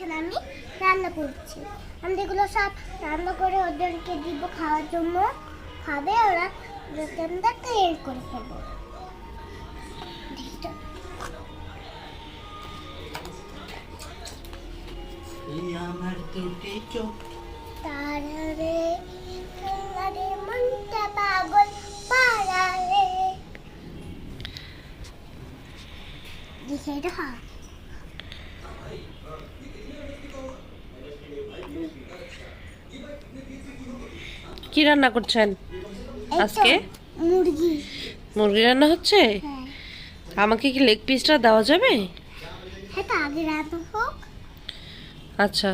এখানে আমি রান্না করছি। আমি এগুলো সব রান্না করে ওদেরকে দিব খাওয়ার জন্য খাবে ওরা। ওদেরকে আমরা ক্লিয়ার করে ফেলব। দেখি তো। এই আমার দুটি চোখ। তারারে তারারে মনটা পাগল পারারে দেখে এটা হয়। কি রান্না করছেন আজকে? মুরগি। মুরগি রান্না হচ্ছে? হ্যাঁ। আমাকে কি লেগ পিসটা দেওয়া যাবে? হ্যাঁ আচ্ছা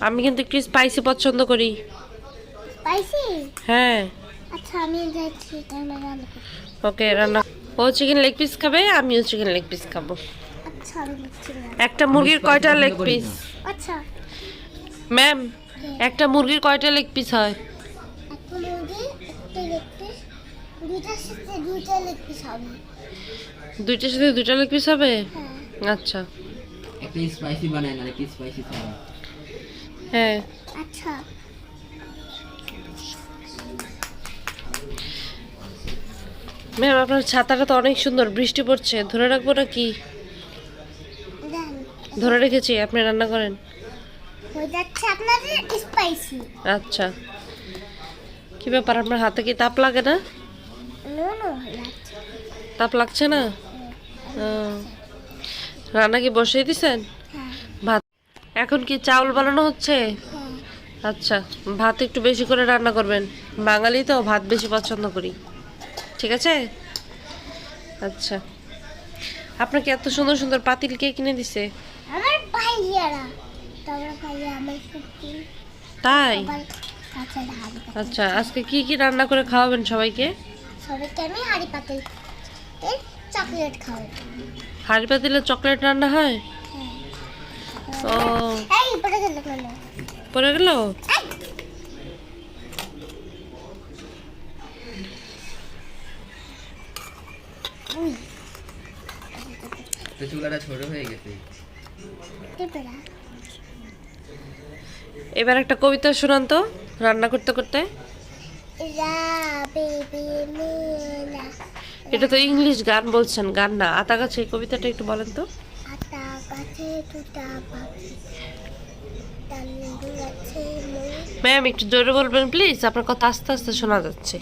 আমি কিন্তু একটু স্পাইসি পছন্দ করি। স্পাইসি হ্যাঁ। আচ্ছা ওকে রান্না। ও চিকেন লেগ পিস খাবে আমিও চিকেন লেগ পিস খাব। আচ্ছা। একটা মুরগির কয়টা লেগ পিস আচ্ছা। ম্যাম একটা মুরগির কয়টা লেগ পিস হয়? একটা মুরগি একটা লেগ পিস দুইটার সাথে দুইটা লেগ পিস হবে। দুইটা লেগ পিস হবে? হ্যাঁ। আচ্ছা। একটা স্পাইসি বানায় না কি স্পাইসি ছাড়া হ্যাঁ। আচ্ছা। ম্যাম আপনার ছাতাটা তো অনেক সুন্দর বৃষ্টি পড়ছে ধরে রাখব না কি ধরে রেখেছি আপনি রান্না করেন। হয়ে যাচ্ছে আপনাদের স্পাইসি আচ্ছা। কি ব্যাপার আপনার হাতে কি তাপ লাগে না? তাপ লাগছে না? ও। রান্না কি বসিয়ে দিছেন? হ্যাঁ। ভাত। এখন কি চাউল বানানো হচ্ছে? হ্যাঁ। আচ্ছা ভাত একটু বেশি করে রান্না করবেন। বাঙালি তো ভাত বেশি পছন্দ করি। ঠিক আছে? আচ্ছা। আপনাকে এত সুন্দর সুন্দর পাতিল কে কিনে দিছে? আমার ভাইয়ারা। তাই? আচ্ছা আজকে কি কি রান্না করে খাওয়াবেন সবাইকে? সবাইকে আমি হাড়ি পাতিল চকলেট খাওয়াবো। হাঁড়ি পাতিলে চকলেট রান্না হয়? হ্যাঁ। ও। পড়ে গেল চুলাটা ছোট হয়ে গেছে। এবার একটা কবিতা শোনান তো রান্না করতে করতে। এটা তো ইংলিশ গান বলছেন গান না আতা গাছে এই কবিতাটা একটু বলেন তো। ম্যাম একটু জোরে বলবেন প্লিজ আপনার কথা আস্তে আস্তে শোনা যাচ্ছে।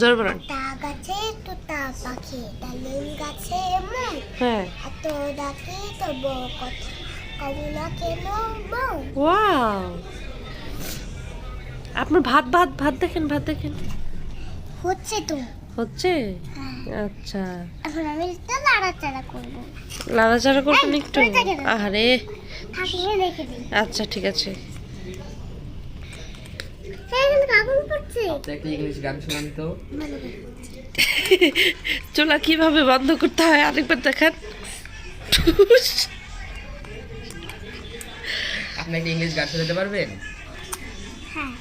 জোরে বলেন। গাছে টুটা পাখি তালু গাছে হ্যাঁ। এত ডাকি তবু কথা। ওয়াও। আপনার ভাত ভাত ভাত দেখেন ভাত দেখেন। হচ্ছে তো। হচ্ছে? হ্যাঁ। আচ্ছা। এখন আমি একটু নাড়াচাড়া করব। লাড়াচাড়া করবেন একটু। আরে থাকিয়ে রেখে দিই। আচ্ছা ঠিক আছে। কিন্তু পড়ছে আপনি ইংলিশ গান শোনান তো। ভালো কীভাবে বন্ধ করতে হয় আরেকবার দেখান। আপনি একটা ইংলিশ গান শোনাতে পারবেন? হ্যাঁ।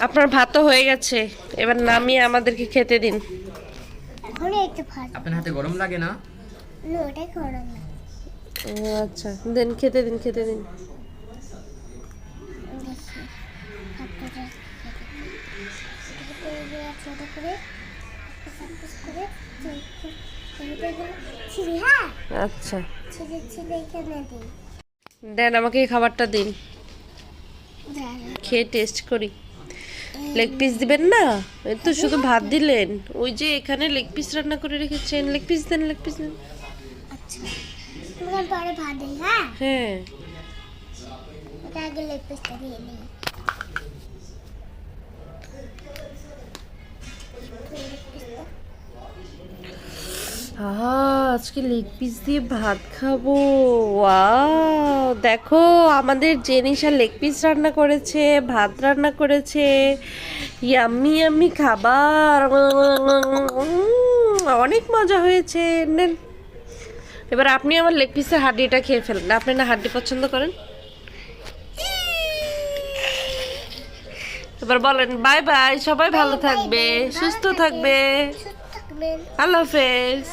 আপনার ভাত তো হয়ে গেছে এবার নামিয়ে আমাদেরকে খেতে দিন। এখন একটু ভাত। আপনার হাতে গরম লাগে না? নো ওটাই গরম না ও আচ্ছা। দেন খেতে দিন খেতে দিন। হ্যাঁ? আচ্ছা। ছিঁড়ে ছিঁড়ে এখানে দিই। দেন আমাকে এই খাবারটা দিন। খেয়ে টেস্ট করি। লেগ পিস দিবেন না? তো শুধু ভাত দিলেন। ওই যে এখানে লেগ পিস রান্না করে রেখেছেন। লেগ পিস দেন লেগ পিস দেন। আচ্ছা। হ্যাঁ? হ্যাঁ। আজকে লেগ পিস দিয়ে ভাত খাব। ওয়াও দেখো আমাদের জেনিসা লেগ পিস রান্না করেছে ভাত রান্না করেছে ইয়াম্মি ইয়াম্মি খাবার। অনেক মজা হয়েছে। নেন। এবার আপনি আমার লেগ পিসের হাড্ডিটা খেয়ে ফেলেন। আপনি না হাড্ডি পছন্দ করেন? এবার বলেন বাই বাই সবাই ভালো থাকবে সুস্থ থাকবে। আল্লাহ হাফেজ।